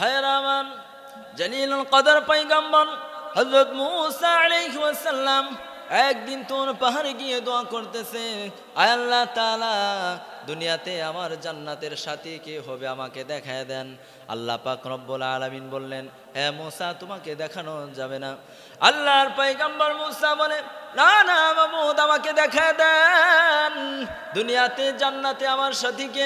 ভাইয়েরা আমার জলিলুল কদর পৈগম্বর হযরত মুসা আলাইহি ওয়াসাল্লাম একদিন তোর পাহাড়ে গিয়ে দোয়া করতেছে, আয় আল্লাহ তাআলা, দুনিয়াতে আমার জান্নাতের সাথী কে হবে আমাকে দেখায় দেন। আল্লাহ পাক রব্বুল আলামিন বললেন হে মুসা, তোমাকে দেখানো যাবে না। আল্লাহর পয়গম্বর মুসা বলে, না না মামুদ, আমাকে দেখায় দেন। দুনিয়াতে জান্নাতে আমার সাথীকে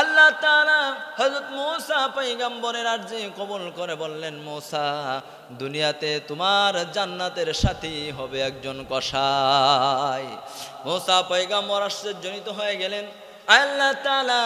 আল্লাহ তারা হজরত মৌসা পাইগাম্বরের আর্জি কবল করে বললেন, মৌসা, দুনিয়াতে তোমার জান্নাতের সাথী হবে একজন কষায় মোসা পাইগাম্বর আশ্চর্যজনিত হয়ে গেলেন। আল্লাহ তাআলা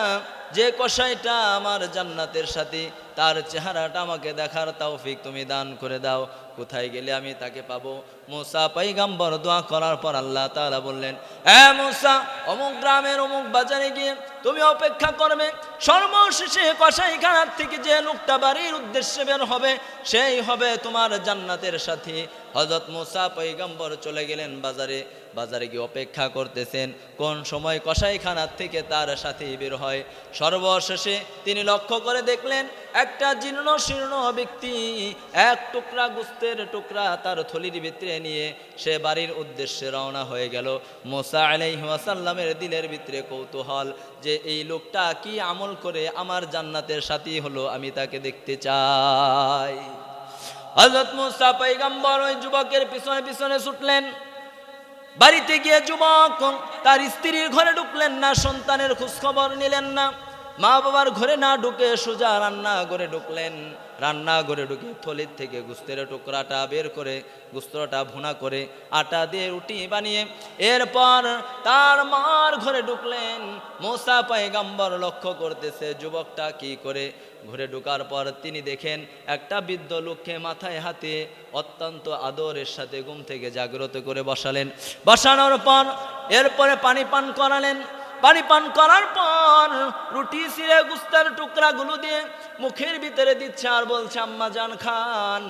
যে কসাইটা আমার জান্নাতের সাথে, তার চেহারাটা আমাকে দেখার তৌফিক তুমি দান করে দাও। কোথায় গেলে আমি তাকে পাবো? মোসা পাইগাম্বর দোয়া করার পর আল্লাহ তালা বললেন হ্যাঁ মোসা, অমুক গ্রামের অমুক বাজারে গিয়ে তুমি অপেক্ষা করবে। সর্বশেষে কসাইখানার থেকে যে লোকটা বাড়ির উদ্দেশ্যে বের হবে, সেই হবে তোমার জান্নাতের সাথী। হজরত মোসা পৈগম্বর চলে গেলেন বাজারে। বাজারে গিয়ে অপেক্ষা করতেছেন, কোন সময় কসাইখানার থেকে তার সাথী বের হয়। সর্বশেষে তিনি লক্ষ্য করে দেখলেন, একটা জীর্ণ শীর্ণ ব্যক্তি এক টুকরা গুস্তের টুকরা তার থলির ভিতরে নিয়ে সে বাড়ির উদ্দেশ্যে রওনা হয়ে গেল। মোসা আলাইহাসাল্লামের দিলের ভিতরে কৌতূহল যে এই লোকটা কি আমল করে আমার জান্নাতের সাথী হলো, আমি তাকে দেখতে চাই। হজরত মুসা পৈগম্বর ওই যুবকের পিছনে পিছনে ছুটলেন। বাড়িতে গিয়ে যুবক, তার স্ত্রীর ঘরে ঢুকলেন না, সন্তানের খোঁজখবর নিলেন না। মা বাবার ঘরে না ঢুকে সোজা রান্না ঘরে ঢুকলেন। রান্না ঘরে ঢুকে থলির থেকে গুস্তের টুকরাটা বের করে গুস্তরটা ভুনা করে আটা দিয়ে রুটি বানিয়ে এরপর তার মার ঘরে ঢুকলেন। মোসা পায়গাম্বর লক্ষ্য করতেছে, যুবকটা কি করে? ঘুরে ঢোকার পর তিনি দেখেন একটা বৃদ্ধ লোককে মাথায় হাতে অত্যন্ত আদরের সাথে ঘুম থেকে জাগ্রত করে বসালেন। বসানোর পর এরপরে পানি পান করালেন। পানি পান করার পর রুটি, সিরে, গুস্তার টুকরাগুলো দিয়ে মুখের ভিতরে দিচ্ছে আর বলছে, আম্মা জান খান,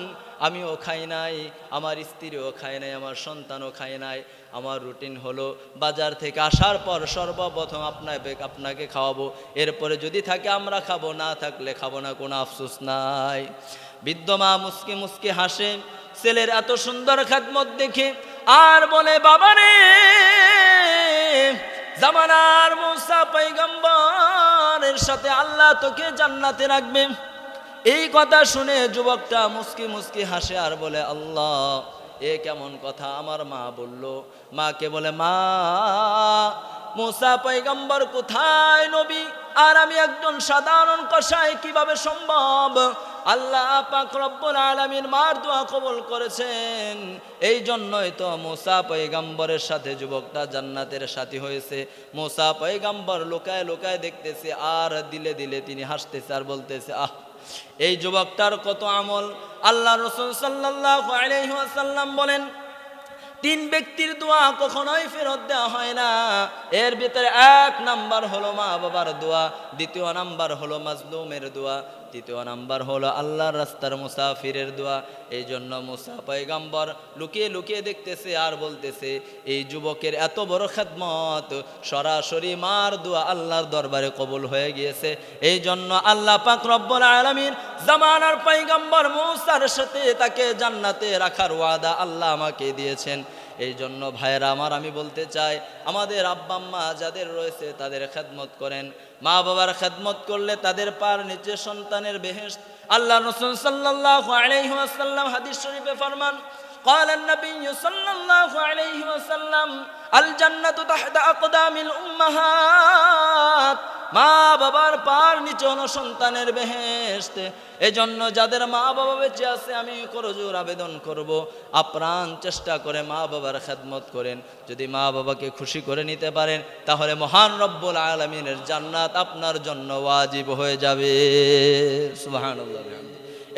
আমিও খাই নাই, আমার স্ত্রীও খায় নাই, আমার সন্তানও খায় নাই, আমার রুটিন হলো বাজার থেকে আসার পর সর্বপ্রথম আপনাকে আপনাকে খাওয়াবো। এরপরে যদি থাকে আমরা খাব, না থাকলে খাব না, কোনো আফসোস নাই। বৃদ্ধ মা মুসকে মুসকে হাসে, ছেলের এত সুন্দর খাদমত দেখে, আর বলে, বাবারে জামানার মুসা পৈগম্বরের সাথে আল্লাহ তোকে জান্নাতে রাখবে। এই কথা শুনে যুবকটা মুস্কি মুস্কি হাসে আর বলে, আল্লাহ, এ কেমন কথা? আমার মা বলল, মাকে বলে, মা, মুসা পৈগম্বর কোথায় নবী? আর আমি একজন সাধারণ কষায় কীভাবে সম্ভব? আল্লাহ পাক রব্বুল আলামিন মার দোয়া কবুল করেছেন। এই জন্যই তো মুসা পয়গম্বরের সাথে যুবকটা জান্নাতের সাথী হয়েছে। মুসা পয়গম্বর লোকায় লোকায় দেখতেছে, আর দিলে দিলে তিনি হাসতেছে আর বলতেছে, আহ, এই যুবকটার কত আমল? আল্লাহ রসুল সাল্লাল্লাহু আলাইহি ওয়াসাল্লাম বলেন তিন ব্যক্তির দোয়া কখনোই ফেরত দেওয়া হয় না। এর ভিতরে এক নাম্বার হলো মা বাবার দোয়া, দ্বিতীয় নাম্বার হলো মাজলুমের দোয়া, তৃতীয় নাম্বার হলো আল্লাহর রাস্তার মুসাফিরের দোয়া। এই জন্য মুসা পয়গাম্বর লুকিয়ে লুকিয়ে দেখতেছে আর বলতেছে, এই যুবকের এত বড় খেদমত, সরাসরি মার দোয়া আল্লাহর দরবারে কবুল হয়ে গিয়েছে। এই জন্য আল্লাহ পাক রব্বুল আলামিন জামানার পয়গাম্বর মুসার সাথে তাকে জান্নাতে রাখার ওয়াদা আল্লাহ আমাকে দিয়েছেন। এই জন্য ভাইয়েরা আমার আমি বলতে চাই আমাদের আব্বাম্মা যাদের রয়েছে তাদের খেদমত করেন মা বাবার খেদমত করলে তাদের পার নিচে সন্তানের বেহেস আল্লাহ রসুল সাল্লাহ আলাইহাল্লাম হাদিস শরীফে ফরমান قال النبي صلى الله عليه وسلم الجنة تحت أقدام الأمهات মা বাবার পার নিচে হলো সন্তানের বেহেস্ত এজন্য যাদের মা বাবা বেঁচে আছে, আমি করজোর আবেদন করব। আপ্রাণ চেষ্টা করে মা বাবার খেদমত করেন। যদি মা বাবাকে খুশি করে নিতে পারেন, তাহলে মহান রব্বুল আলমিনের জান্নাত আপনার জন্য ওয়াজিব হয়ে যাবে। সুবাহান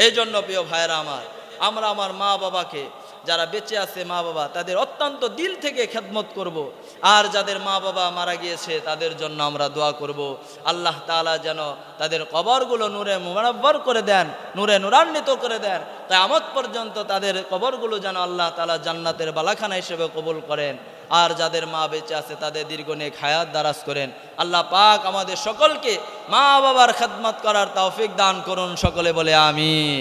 এই জন্য প্রিয় ভাইয়েরা আমার, আমরা আমার মা বাবাকে যারা বেঁচে আছে মা বাবা, তাদের অত্যন্ত দিল থেকে খেদমত করব। আর যাদের মা বাবা মারা গিয়েছে, তাদের জন্য আমরা দোয়া করব। আল্লাহ তালা যেন তাদের কবরগুলো নূরে মুরাব্বর করে দেন, নূরে নূরান্বিত করে দেন তাই আমত পর্যন্ত তাদের কবরগুলো যেন আল্লাহ তালা জান্নাতের বালাখানা হিসেবে কবুল করেন আর যাদের মা বেঁচে আছে, তাদের দীর্ঘ নেক হায়াত দারাজ করেন আল্লাহ পাক আমাদের সকলকে মা বাবার খেদমত করার তৌফিক দান করুন, সকলে বলে আমিন